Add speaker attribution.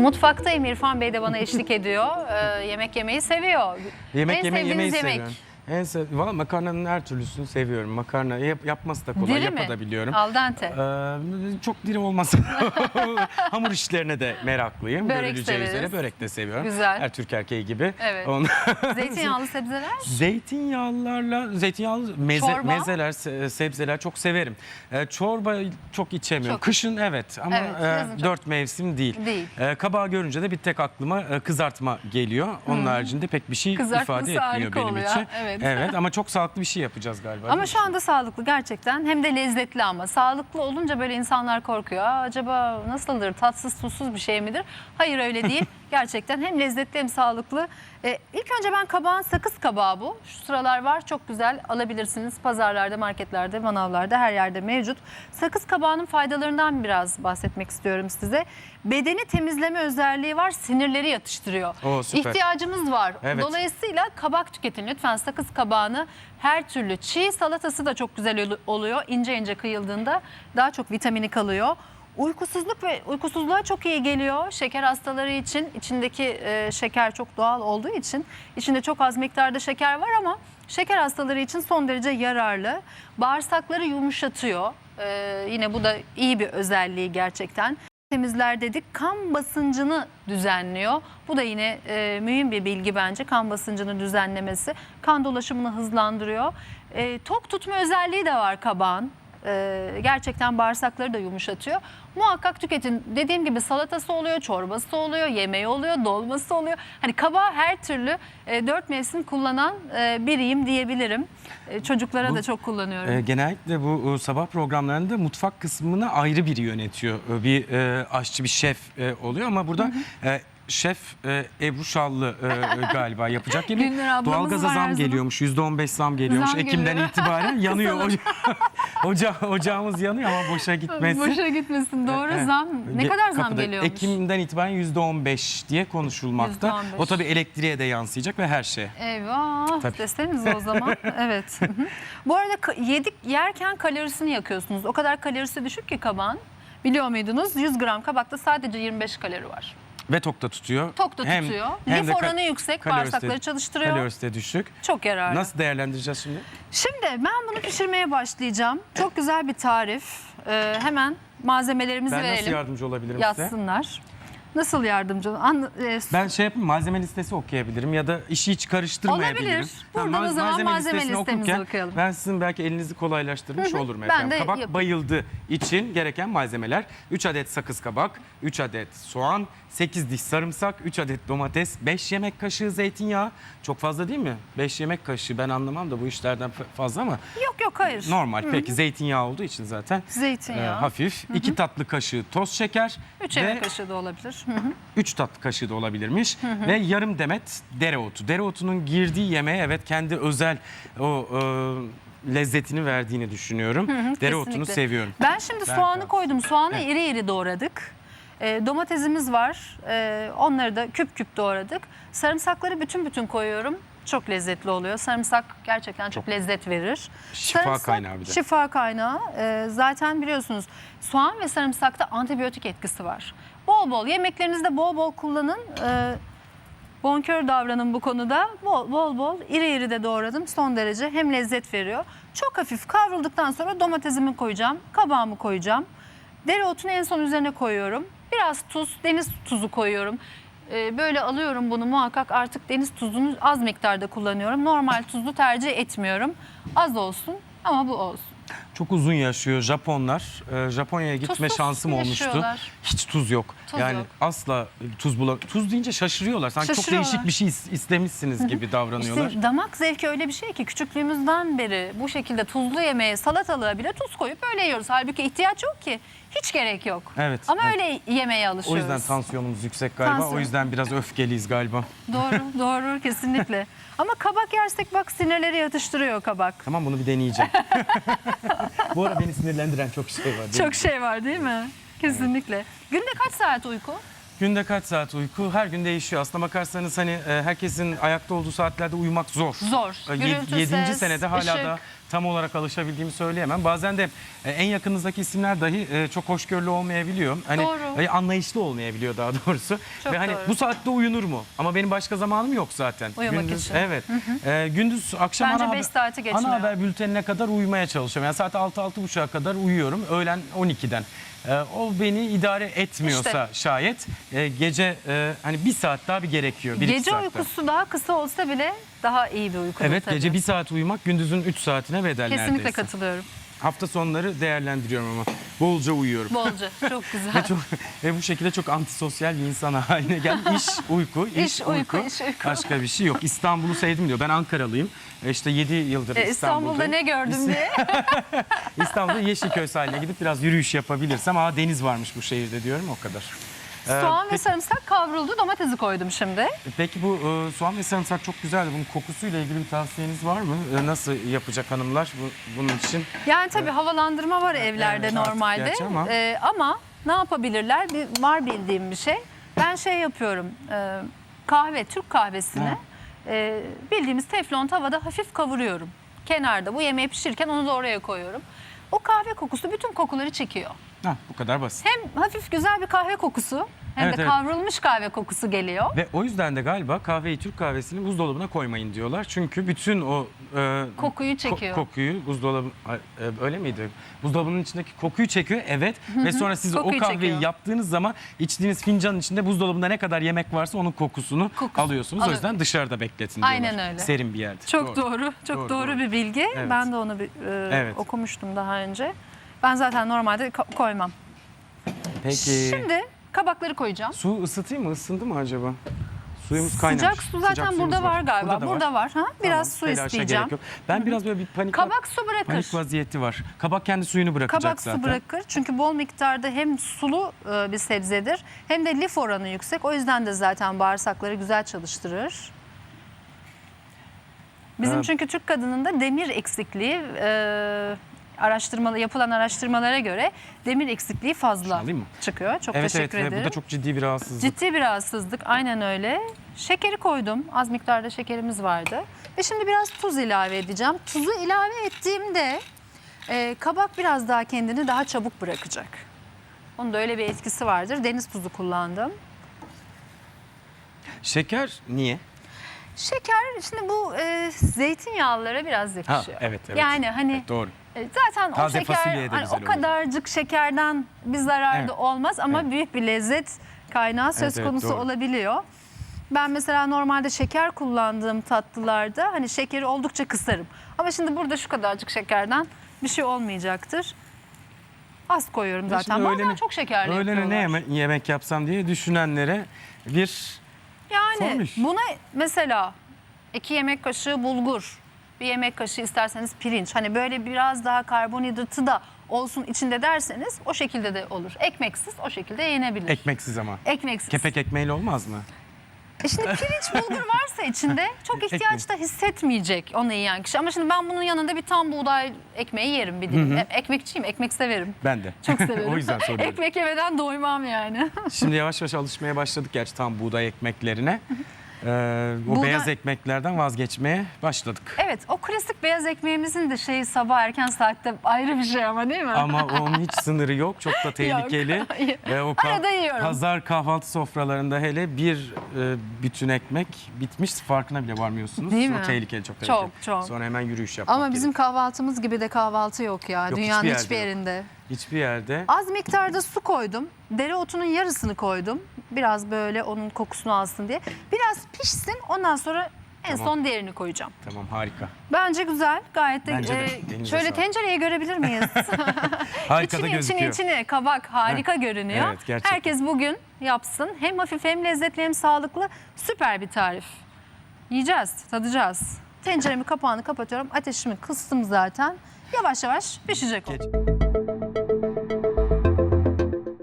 Speaker 1: Mutfaktayım. İrfan Bey de bana eşlik ediyor. Ee, yemek yemeyi seviyor.
Speaker 2: Yemek
Speaker 1: en
Speaker 2: yeme, yemeyi
Speaker 1: sevdiğiniz yemek.
Speaker 2: seviyorum. En sev Valla makarnanın her türlüsünü seviyorum. Makarna yap, yapması da kolay,
Speaker 1: Diri mi?
Speaker 2: yapabiliyorum.
Speaker 1: Al dente.
Speaker 2: Ee, çok diri olmasa hamur işlerine de meraklıyım.
Speaker 1: Börek
Speaker 2: Görüleceği
Speaker 1: severiz.
Speaker 2: üzere börek de seviyorum.
Speaker 1: Güzel.
Speaker 2: Her Türk erkeği gibi.
Speaker 1: Evet.
Speaker 2: Onu-
Speaker 1: Zeytinyağlı sebzeler.
Speaker 2: Zeytinyağlılarla, zeytinyağlı meze,
Speaker 1: Çorba?
Speaker 2: mezeler, se- sebzeler çok severim. Ee, çorba çok içemiyorum.
Speaker 1: Çok.
Speaker 2: Kışın evet ama
Speaker 1: Evet,
Speaker 2: e,
Speaker 1: yazın çok.
Speaker 2: dört mevsim değil.
Speaker 1: Değil.
Speaker 2: Ee, kabağı görünce de bir tek aklıma e, kızartma geliyor. Onun haricinde pek bir şey
Speaker 1: Kızartması
Speaker 2: ifade etmiyor
Speaker 1: harika
Speaker 2: benim
Speaker 1: oluyor,
Speaker 2: için.
Speaker 1: evet.
Speaker 2: Ama çok sağlıklı bir şey yapacağız galiba.
Speaker 1: Ama şu anda sağlıklı gerçekten. Hem de lezzetli ama. Sağlıklı olunca böyle insanlar korkuyor. Aa, acaba nasıldır? Tatsız tuzsuz bir şey midir? Hayır öyle değil. gerçekten hem lezzetli hem sağlıklı. Ee, ilk önce ben kabağın sakız kabağı bu. Şu sıralar var çok güzel alabilirsiniz. Pazarlarda, marketlerde, manavlarda her yerde mevcut. Sakız kabağının faydalarından biraz bahsetmek istiyorum size. Bedeni temizleme özelliği var. Sinirleri yatıştırıyor.
Speaker 2: Oo, süper.
Speaker 1: İhtiyacımız var.
Speaker 2: Evet.
Speaker 1: Dolayısıyla kabak tüketin lütfen sakız kabağını her türlü çiğ salatası da çok güzel ol- oluyor. İnce ince kıyıldığında daha çok vitamini kalıyor. Uykusuzluk ve uykusuzluğa çok iyi geliyor. Şeker hastaları için içindeki e, şeker çok doğal olduğu için içinde çok az miktarda şeker var ama şeker hastaları için son derece yararlı. Bağırsakları yumuşatıyor. E, yine bu da iyi bir özelliği gerçekten temizler dedik. Kan basıncını düzenliyor. Bu da yine e, mühim bir bilgi bence. Kan basıncını düzenlemesi. Kan dolaşımını hızlandırıyor. E, tok tutma özelliği de var kabağın. E, gerçekten bağırsakları da yumuşatıyor. Muhakkak tüketin. Dediğim gibi salatası oluyor, çorbası oluyor, yemeği oluyor, dolması oluyor. Hani kabağı her türlü e, dört mevsim kullanan e, biriyim diyebilirim. E, çocuklara
Speaker 2: Bu-
Speaker 1: da çok kullanıyorum.
Speaker 2: E, genellikle bu e, sabah programlarında mutfak kısmını ayrı biri yönetiyor. E, Bir e, aşçı, bir şef e, oluyor ama burada e, şef e, Ebru Şallı e, galiba yapacak gibi.
Speaker 1: Gündür ablamız
Speaker 2: Doğalgaza
Speaker 1: var her
Speaker 2: zam
Speaker 1: zaman.
Speaker 2: geliyormuş. %15 zam geliyormuş.
Speaker 1: Zam
Speaker 2: Ekim'den
Speaker 1: geliyor.
Speaker 2: itibaren yanıyor.
Speaker 1: Kısalım.
Speaker 2: Oca ocağımız yanıyor ama boşa gitmesin.
Speaker 1: Boşa gitmesin. Doğru
Speaker 2: Evet.
Speaker 1: zam. Ne
Speaker 2: Ge-
Speaker 1: kadar zam
Speaker 2: kapıda
Speaker 1: geliyormuş?
Speaker 2: Ekim'den itibaren %15 diye konuşulmakta.
Speaker 1: %15.
Speaker 2: O tabii elektriğe de yansıyacak ve her şeye.
Speaker 1: Eyvah.
Speaker 2: Tabii.
Speaker 1: Desenize o zaman. evet. Hı hı. Bu arada ka- yedik yerken kalorisini yakıyorsunuz. O kadar kalorisi düşük ki kabağın. Biliyor muydunuz? 100 gram kabakta sadece 25 kalori var.
Speaker 2: Ve tok da tutuyor.
Speaker 1: Tok da
Speaker 2: Hem-
Speaker 1: tutuyor.
Speaker 2: hem
Speaker 1: Lif oranı yüksek.
Speaker 2: kalorisi
Speaker 1: Bağırsakları çalıştırıyor.
Speaker 2: Kalorisi de düşük.
Speaker 1: Çok yararlı.
Speaker 2: Nasıl değerlendireceğiz şimdi?
Speaker 1: Şimdi ben bunu pişirmeye başlayacağım. Çok güzel bir tarif. Ee, hemen malzemelerimizi
Speaker 2: Ben nasıl
Speaker 1: verelim.
Speaker 2: yardımcı olabilirim size?
Speaker 1: Yazsınlar. Nasıl yardımcı? An- e,
Speaker 2: Ben şey yapayım malzeme listesi okuyabilirim ya da işi hiç karıştırmayabilirim.
Speaker 1: Olabilir. Buradan o zaman malzeme
Speaker 2: listesini
Speaker 1: listemize
Speaker 2: okurken
Speaker 1: bakalım.
Speaker 2: Ben sizin belki elinizi kolaylaştırmış
Speaker 1: Hı hı.
Speaker 2: olurum
Speaker 1: Ben
Speaker 2: efendim.
Speaker 1: de
Speaker 2: kabak
Speaker 1: yapayım.
Speaker 2: bayıldı için gereken malzemeler 3 adet sakız kabak, 3 adet soğan, 8 diş sarımsak, 3 adet domates, 5 yemek kaşığı zeytinyağı. Çok fazla değil mi? 5 yemek kaşığı ben anlamam da bu işlerden fazla ama
Speaker 1: yok yok hayır.
Speaker 2: normal. Peki zeytinyağı olduğu için zaten e,
Speaker 1: Zeytinyağı.
Speaker 2: hafif. 2 tatlı kaşığı toz şeker
Speaker 1: 3
Speaker 2: ve
Speaker 1: yemek kaşığı da olabilir. Hı hı.
Speaker 2: 3 tatlı kaşığı da olabilirmiş ve yarım demet dereotu. Dereotunun girdiği yemeğe evet kendi özel o e, lezzetini verdiğini düşünüyorum. Dereotunu
Speaker 1: kesinlikle.
Speaker 2: seviyorum.
Speaker 1: Ben şimdi
Speaker 2: Ben
Speaker 1: soğanı
Speaker 2: de.
Speaker 1: koydum. Soğanı
Speaker 2: Evet.
Speaker 1: iri iri doğradık. Ee, domatesimiz var. Ee, onları da küp küp doğradık. Sarımsakları bütün bütün koyuyorum. Çok lezzetli oluyor. Sarımsak gerçekten çok,
Speaker 2: Çok.
Speaker 1: lezzet verir.
Speaker 2: Şifa kaynağı bir de.
Speaker 1: Şifa kaynağı. Ee, zaten biliyorsunuz soğan ve sarımsakta antibiyotik etkisi var. Bol bol yemeklerinizde bol bol kullanın. Ee, bonkör davranın bu konuda. Bol bol, bol iri iri de doğradım. Son derece hem lezzet veriyor. Çok hafif kavrulduktan sonra domatesimi koyacağım. Kabağımı koyacağım. Dereotunu en son üzerine koyuyorum. Biraz tuz, deniz tuzu koyuyorum. Ee, böyle alıyorum bunu muhakkak artık deniz tuzunu az miktarda kullanıyorum. Normal tuzlu tercih etmiyorum. Az olsun ama bu olsun.
Speaker 2: Çok uzun yaşıyor Japonlar. E, Japonya'ya gitme
Speaker 1: Tuzsuz
Speaker 2: şansım olmuştu.
Speaker 1: yaşıyorlar.
Speaker 2: Hiç tuz yok.
Speaker 1: Tuz
Speaker 2: yani
Speaker 1: yok.
Speaker 2: asla tuz bula Tuz deyince şaşırıyorlar. Sanki çok
Speaker 1: Şaşırıyorlar.
Speaker 2: değişik bir şey is- istemişsiniz gibi davranıyorlar.
Speaker 1: İşte damak zevki öyle bir şey ki küçüklüğümüzden beri bu şekilde tuzlu yemeğe, salatalığa bile tuz koyup öyle yiyoruz. Halbuki ihtiyaç yok ki. Hiç gerek yok.
Speaker 2: Evet,
Speaker 1: Ama
Speaker 2: evet.
Speaker 1: öyle yemeğe
Speaker 2: o
Speaker 1: alışıyoruz.
Speaker 2: yüzden tansiyonumuz yüksek galiba.
Speaker 1: Tansiyon.
Speaker 2: O yüzden biraz öfkeliyiz galiba.
Speaker 1: Doğru, doğru kesinlikle. Ama kabak yersek bak sinirleri yatıştırıyor kabak.
Speaker 2: Tamam bunu bir deneyeceğim. Bu ara beni sinirlendiren çok şey var.
Speaker 1: Çok şey var değil mi? Kesinlikle. Günde kaç saat uyku?
Speaker 2: Günde kaç saat uyku? Her gün değişiyor. Aslına bakarsanız hani e, herkesin ayakta olduğu saatlerde uyumak zor.
Speaker 1: Zor.
Speaker 2: E,
Speaker 1: Gürültü,
Speaker 2: yed- Yedinci
Speaker 1: ses,
Speaker 2: senede hala
Speaker 1: ışık.
Speaker 2: da tam olarak alışabildiğimi söyleyemem. Bazen de e, en yakınınızdaki isimler dahi e, çok hoşgörülü olmayabiliyor. Hani
Speaker 1: Doğru.
Speaker 2: e, anlayışlı olmayabiliyor daha doğrusu.
Speaker 1: Çok
Speaker 2: Ve hani
Speaker 1: doğru.
Speaker 2: bu saatte uyunur mu? Ama benim başka zamanım yok zaten.
Speaker 1: Uyumak
Speaker 2: gündüz,
Speaker 1: için.
Speaker 2: Evet. E, gündüz akşam
Speaker 1: Bence
Speaker 2: ana
Speaker 1: beş
Speaker 2: haber,
Speaker 1: saati geçmiyor.
Speaker 2: ana haber bültenine kadar uyumaya çalışıyorum. Yani saat 6-6.30'a kadar uyuyorum. Öğlen 12'den. E, o beni idare etmiyorsa şayet e, gece e, hani bir saat daha bir gerekiyor. Bir iki
Speaker 1: Gece
Speaker 2: saat daha.
Speaker 1: uykusu daha kısa olsa bile daha iyi bir uyku.
Speaker 2: Evet
Speaker 1: tabii.
Speaker 2: gece bir saat uyumak gündüzün 3 saatine bedel
Speaker 1: Kesinlikle
Speaker 2: neredeyse.
Speaker 1: katılıyorum.
Speaker 2: Hafta sonları değerlendiriyorum ama bolca uyuyorum.
Speaker 1: Bolca. Çok güzel.
Speaker 2: Ve, çok, ve bu şekilde çok antisosyal bir insan haline gel. İş, uyku, iş,
Speaker 1: İş, uyku,
Speaker 2: uyku.
Speaker 1: iş, uyku.
Speaker 2: Başka bir şey yok. İstanbul'u sevdim diyor. Ben Ankaralıyım. E İşte 7 yıldır
Speaker 1: E,
Speaker 2: İstanbul'da.
Speaker 1: İstanbul'da ne gördüm diye.
Speaker 2: İstanbul'da Yeşilköy sahiline gidip biraz yürüyüş yapabilirsem. Aa deniz varmış bu şehirde diyorum o kadar. Ee,
Speaker 1: Soğan ve sarımsak kavruldu. Domatesi koydum şimdi.
Speaker 2: Peki bu e, soğan ve sarımsak çok güzeldi. Bunun kokusuyla ilgili bir tavsiyeniz var mı? E, nasıl yapacak hanımlar bu, bunun için?
Speaker 1: Yani tabii havalandırma var evlerde
Speaker 2: Evet, artık
Speaker 1: normalde.
Speaker 2: gerçi ama-
Speaker 1: Ee, ama ne yapabilirler? Bir, var bildiğim bir şey. Ben şey yapıyorum. e, kahve, Türk kahvesini
Speaker 2: Ha.
Speaker 1: e, bildiğimiz teflon tavada hafif kavuruyorum. Kenarda bu yemeği pişirirken onu da oraya koyuyorum. O kahve kokusu bütün kokuları çekiyor.
Speaker 2: Ha, bu kadar basit.
Speaker 1: Hem hafif güzel bir kahve kokusu hem
Speaker 2: Evet,
Speaker 1: de
Speaker 2: evet.
Speaker 1: kavrulmuş kahve kokusu geliyor.
Speaker 2: Ve o yüzden de galiba kahveyi Türk kahvesini buzdolabına koymayın diyorlar. Çünkü bütün o e,
Speaker 1: Kokuyu çekiyor.
Speaker 2: kokuyu buzdolabı Ay, e, öyle miydi? Buzdolabının içindeki kokuyu çekiyor evet ve sonra siz o
Speaker 1: Kokuyu
Speaker 2: kahveyi
Speaker 1: çekiyor.
Speaker 2: yaptığınız zaman içtiğiniz fincanın içinde buzdolabında ne kadar yemek varsa onun kokusunu
Speaker 1: Kokusu
Speaker 2: alıyorsunuz. O
Speaker 1: alıyor.
Speaker 2: yüzden dışarıda bekletin diyorlar.
Speaker 1: Aynen öyle.
Speaker 2: Serin bir yerde.
Speaker 1: Çok doğru, çok
Speaker 2: Doğru,
Speaker 1: doğru,
Speaker 2: doğru.
Speaker 1: bir bilgi.
Speaker 2: Evet.
Speaker 1: Ben de onu bir, e,
Speaker 2: Evet.
Speaker 1: okumuştum daha önce. Ben zaten normalde ko- koymam.
Speaker 2: Peki
Speaker 1: Şimdi kabakları koyacağım.
Speaker 2: su ısıtayım mı? Isındı mı acaba? Suyumuz kaynamış.
Speaker 1: Sıcak su zaten
Speaker 2: suyumuz
Speaker 1: burada var galiba.
Speaker 2: da
Speaker 1: Burada var. Ha? Biraz su
Speaker 2: Tamam, telaşa
Speaker 1: isteyeceğim.
Speaker 2: gerek yok. Ben biraz böyle bir panik,
Speaker 1: Kabak su bırakır.
Speaker 2: panik vaziyeti var. Kabak kendi suyunu bırakacak
Speaker 1: Kabak
Speaker 2: zaten.
Speaker 1: su bırakır. Çünkü bol miktarda hem sulu e, bir sebzedir hem de lif oranı yüksek. O yüzden de zaten bağırsakları güzel çalıştırır. Bizim
Speaker 2: Ee,
Speaker 1: çünkü Türk kadınında demir eksikliği e, araştırmalı yapılan araştırmalara göre demir eksikliği fazla
Speaker 2: Alayım mı?
Speaker 1: çıkıyor. Çok
Speaker 2: Evet evet
Speaker 1: teşekkür
Speaker 2: ve
Speaker 1: ederim.
Speaker 2: bu da çok ciddi bir rahatsızlık.
Speaker 1: Ciddi bir rahatsızlık aynen öyle. Şekeri koydum. Az miktarda şekerimiz vardı. Ve şimdi biraz tuz ilave edeceğim. Tuzu ilave ettiğimde e, kabak biraz daha kendini daha çabuk bırakacak. Onun da öyle bir etkisi vardır. Deniz tuzu kullandım.
Speaker 2: Şeker niye?
Speaker 1: Şeker şimdi bu e, zeytinyağlılara biraz yakışıyor.
Speaker 2: evet, evet.
Speaker 1: Yani hani
Speaker 2: Evet, doğru.
Speaker 1: E, zaten
Speaker 2: Taze
Speaker 1: o şeker
Speaker 2: fasulyeye de
Speaker 1: hani
Speaker 2: güzel
Speaker 1: o kadarcık şekerden bir zararı
Speaker 2: Evet.
Speaker 1: da olmaz ama
Speaker 2: Evet.
Speaker 1: büyük bir lezzet kaynağı söz
Speaker 2: Evet,
Speaker 1: konusu
Speaker 2: doğru.
Speaker 1: olabiliyor. Ben mesela normalde şeker kullandığım tatlılarda hani şekeri oldukça kısarım. Ama şimdi burada şu kadarcık şekerden bir şey olmayacaktır. Az koyuyorum zaten.
Speaker 2: Şimdi
Speaker 1: Bazen
Speaker 2: öğlene-
Speaker 1: çok şekerli
Speaker 2: Öğlene ne yeme- yemek yapsam diye düşünenlere bir
Speaker 1: Yani
Speaker 2: Formül.
Speaker 1: buna mesela iki yemek kaşığı bulgur, bir yemek kaşığı isterseniz pirinç. Hani böyle biraz daha karbonhidratı da olsun içinde derseniz o şekilde de olur. Ekmeksiz o şekilde yenebilir.
Speaker 2: ekmeksiz ama.
Speaker 1: Ekmeksiz.
Speaker 2: Kepek ekmeğiyle olmaz mı?
Speaker 1: E şimdi pirinç bulgur varsa içinde çok ihtiyaç da hissetmeyecek onu yiyen kişi. Ama şimdi ben bunun yanında bir tam buğday ekmeği yerim bir dilim. E, Ekmekçiyim, ekmek severim.
Speaker 2: Ben de.
Speaker 1: Çok severim.
Speaker 2: o yüzden soruyorum.
Speaker 1: Ekmek yemeden doymam yani.
Speaker 2: Şimdi yavaş yavaş alışmaya başladık gerçi tam buğday ekmeklerine. Ee, o
Speaker 1: Buğday-
Speaker 2: beyaz ekmeklerden vazgeçmeye başladık.
Speaker 1: Evet o klasik beyaz ekmeğimizin de şeyi sabah erken saatte ayrı bir şey ama değil mi?
Speaker 2: Ama onun hiç sınırı yok. Çok da tehlikeli. Ee, o ka-
Speaker 1: Arada yiyorum.
Speaker 2: Pazar kahvaltı sofralarında hele bir e, bütün ekmek bitmiş farkına bile varmıyorsunuz.
Speaker 1: Değil
Speaker 2: o
Speaker 1: mi?
Speaker 2: tehlikeli çok
Speaker 1: Çok,
Speaker 2: tehlikeli.
Speaker 1: çok.
Speaker 2: Sonra hemen yürüyüş yapmak
Speaker 1: Ama bizim
Speaker 2: gerekiyor.
Speaker 1: kahvaltımız gibi de kahvaltı yok ya.
Speaker 2: Yok,
Speaker 1: Dünyanın
Speaker 2: hiçbir
Speaker 1: hiçbir,
Speaker 2: yerde yok.
Speaker 1: yerinde.
Speaker 2: Hiçbir yerde
Speaker 1: Az miktarda su koydum. Dereotunun yarısını koydum. Biraz böyle onun kokusunu alsın diye. Biraz pişsin ondan sonra en
Speaker 2: Tamam.
Speaker 1: son diğerini koyacağım.
Speaker 2: tamam harika.
Speaker 1: Bence güzel. Gayet de,
Speaker 2: Bence de.
Speaker 1: e,
Speaker 2: Elinize
Speaker 1: şöyle
Speaker 2: sağlık.
Speaker 1: tencereye görebilir miyiz?
Speaker 2: Harika da
Speaker 1: içini
Speaker 2: gözüküyor.
Speaker 1: içini içini kabak harika görünüyor.
Speaker 2: Evet, gerçekten.
Speaker 1: Herkes bugün yapsın. Hem hafif hem lezzetli hem sağlıklı. Süper bir tarif. Yiyeceğiz, tadacağız. Tenceremi kapağını kapatıyorum. Ateşimi kıstım zaten. Yavaş yavaş pişecek o.
Speaker 2: Geç.